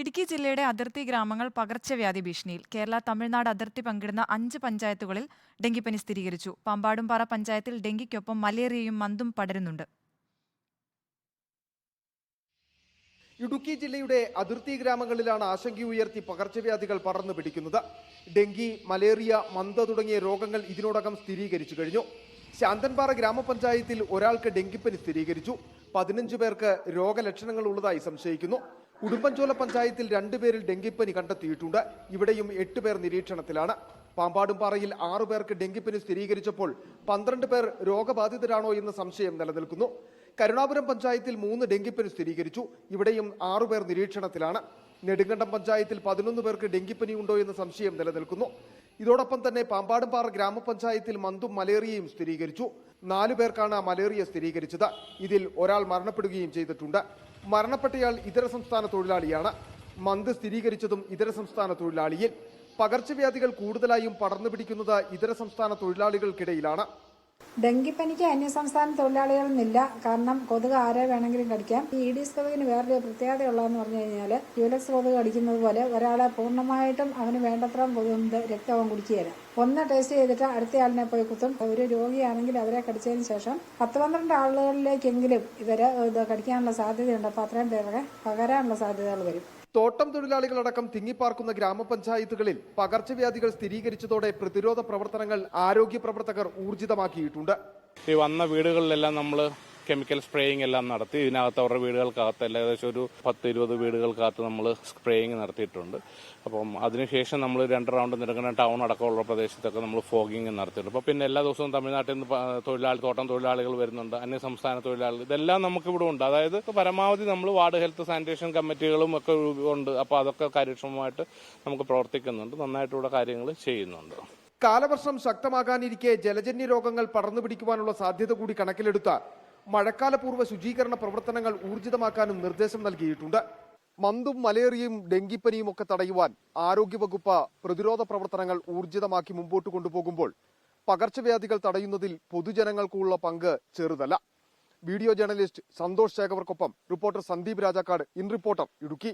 ഇടുക്കി ജില്ലയുടെ അതിർത്തി ഗ്രാമങ്ങൾ പകർച്ചവ്യാധി ഭീഷണിയിൽ. കേരള തമിഴ്നാട് അതിർത്തി പങ്കിടുന്ന അഞ്ച് പഞ്ചായത്തുകളിൽ ഡെങ്കിപ്പനി സ്ഥിരീകരിച്ചു. പാമ്പാടുംപാറ പഞ്ചായത്തിൽ ഡെങ്കിക്കൊപ്പം മലേറിയയും മന്തും പടരുന്നുണ്ട്. ഇടുക്കി ജില്ലയുടെ അതിർത്തി ഗ്രാമങ്ങളിലാണ് ആശങ്ക ഉയർത്തി പകർച്ചവ്യാധികൾ പടർന്നു പിടിക്കുന്നത്. ഡെങ്കി മലേറിയ മന്ത തുടങ്ങിയ രോഗങ്ങൾ ഇതിനോടകം സ്ഥിരീകരിച്ചു കഴിഞ്ഞു. ശാന്തൻപാറ ഗ്രാമപഞ്ചായത്തിൽ ഒരാൾക്ക് ഡെങ്കിപ്പനി സ്ഥിരീകരിച്ചു. പതിനഞ്ച് പേർക്ക് രോഗലക്ഷണങ്ങൾ ഉള്ളതായി സംശയിക്കുന്നു. ഉടുമ്പൻചോല പഞ്ചായത്തിൽ രണ്ടുപേരിൽ ഡെങ്കിപ്പനി കണ്ടെത്തിയിട്ടുണ്ട്. ഇവിടെയും എട്ട് പേർ നിരീക്ഷണത്തിലാണ്. പാമ്പാടുംപാറയിൽ ആറു പേർക്ക് ഡെങ്കിപ്പനി സ്ഥിരീകരിച്ചപ്പോൾ പന്ത്രണ്ട് പേർ രോഗബാധിതരാണോ എന്ന സംശയം നിലനിൽക്കുന്നു. കരുണാപുരം പഞ്ചായത്തിൽ മൂന്ന് ഡെങ്കിപ്പനി സ്ഥിരീകരിച്ചു. ഇവിടെയും ആറുപേർ നിരീക്ഷണത്തിലാണ്. നെടുങ്കണ്ടം പഞ്ചായത്തിൽ പതിനൊന്ന് പേർക്ക് ഡെങ്കിപ്പനി ഉണ്ടോ എന്ന സംശയം നിലനിൽക്കുന്നു. ഇതോടൊപ്പം തന്നെ പാമ്പാടുംപാറ ഗ്രാമപഞ്ചായത്തിൽ മന്തും മലേറിയയും സ്ഥിരീകരിച്ചു. നാലു പേർക്കാണ് മലേറിയ സ്ഥിരീകരിച്ചത്. ഇതിൽ ഒരാൾ മരണപ്പെടുകയും ചെയ്തിട്ടുണ്ട്. മരണപ്പെട്ടയാൾ ഇതര സംസ്ഥാന തൊഴിലാളിയാണ്. മന്ത് സ്ഥിരീകരിച്ചതും ഇതര സംസ്ഥാന തൊഴിലാളിയിൽ. പകർച്ചവ്യാധികൾ കൂടുതലായും പടർന്നു പിടിക്കുന്നത് ഇതര സംസ്ഥാന തൊഴിലാളികൾക്കിടയിലാണ്. ഡെങ്കിപ്പനിക്ക് അന്യസംസ്ഥാന തൊഴിലാളികളൊന്നുമില്ല. കാരണം കൊതുക് ആരെ വേണമെങ്കിലും കടിക്കാം. ഈ ഈഡീസ് കൊതുകിന് വേറൊരു പ്രത്യേകതയുള്ളതെന്ന് പറഞ്ഞു കഴിഞ്ഞാൽ യുലക്സ് കൊതുക് കടിക്കുന്നത് പോലെ ഒരാളെ പൂർണമായിട്ടും അവന് വേണ്ടത്ര രക്തവും കുടിക്കുകയില്ല ഒന്ന് ടേസ്റ്റ് ചെയ്തിട്ട് അടുത്തയാളിനെ പോയി കുത്തും. ഒരു രോഗിയാണെങ്കിൽ അവരെ കടിച്ചതിന് ശേഷം പത്ത് പന്ത്രണ്ട് ആളുകളിലേക്കെങ്കിലും ഇവരെ ഇത് കടിക്കാനുള്ള സാധ്യതയുണ്ട്. അപ്പോൾ അത്രയും പേരുടെ പകരാനുള്ള സാധ്യതകൾ വരും. തോട്ടം തൊഴിലാളികളടക്കം തിങ്ങിപ്പാർക്കുന്ന ഗ്രാമപഞ്ചായത്തുകളിൽ പകർച്ചവ്യാധികൾ സ്ഥിരീകരിച്ചതോടെ പ്രതിരോധ പ്രവർത്തനങ്ങൾ ആരോഗ്യ പ്രവർത്തകർ ഊർജിതമാക്കിയിട്ടുണ്ട്. ഈ വന്ന വീടുകളിലെല്ലാം നമ്മൾ കെമിക്കൽ സ്പ്രേയിങ് എല്ലാം നടത്തി. ഇതിനകത്ത് അവരുടെ വീടുകൾക്കകത്ത് ഏകദേശം ഒരു പത്ത് ഇരുപത് വീടുകൾക്കകത്ത് നമ്മൾ സ്പ്രേയിങ് നടത്തിയിട്ടുണ്ട്. അപ്പം അതിനുശേഷം നമ്മൾ രണ്ട് റൗണ്ട് നിരക്കുന്ന ടൗൺ അടക്കമുള്ള പ്രദേശത്തൊക്കെ നമ്മൾ ഫോഗിങ് നടത്തിയിട്ടുണ്ട്. അപ്പോൾ പിന്നെ എല്ലാ ദിവസവും തമിഴ്നാട്ടിൽ നിന്ന് തൊഴിലാളി തോട്ടം തൊഴിലാളികൾ വരുന്നുണ്ട് അന്യ സംസ്ഥാന തൊഴിലാളികൾ. ഇതെല്ലാം നമുക്ക് ഇവിടെ ഉണ്ട്. അതായത് പരമാവധി നമ്മൾ വാർഡ് ഹെൽത്ത് സാനിറ്റേഷൻ കമ്മിറ്റികളും ഒക്കെ ഉണ്ട്. അപ്പോൾ അതൊക്കെ കാര്യക്ഷമമായിട്ട് നമുക്ക് പ്രവർത്തിക്കുന്നുണ്ട്. നന്നായിട്ട് ഇവിടെ കാര്യങ്ങൾ ചെയ്യുന്നുണ്ട്. കാലവർഷം ശക്തമാകാനിരിക്കെ ജലജന്യ രോഗങ്ങൾ പടർന്നു പിടിക്കുവാനുള്ള സാധ്യത കൂടി കണക്കിലെടുത്ത മഴക്കാലപൂർവ ശുചീകരണ പ്രവർത്തനങ്ങൾ ഊർജിതമാക്കാനും നിർദ്ദേശം നൽകിയിട്ടുണ്ട്. മന്തും മലേറിയയും ഡെങ്കിപ്പനിയും ഒക്കെ തടയുവാൻ ആരോഗ്യവകുപ്പ് പ്രതിരോധ പ്രവർത്തനങ്ങൾ ഊർജിതമാക്കി മുമ്പോട്ട് കൊണ്ടുപോകുമ്പോൾ പകർച്ചവ്യാധികൾ തടയുന്നതിൽ പൊതുജനങ്ങൾക്കുള്ള പങ്ക് ചെറുതല്ല. Video journalist Santhosh ശേഖവർക്കൊപ്പം reporter Sandeep Rajakkad. In reporter Idukki.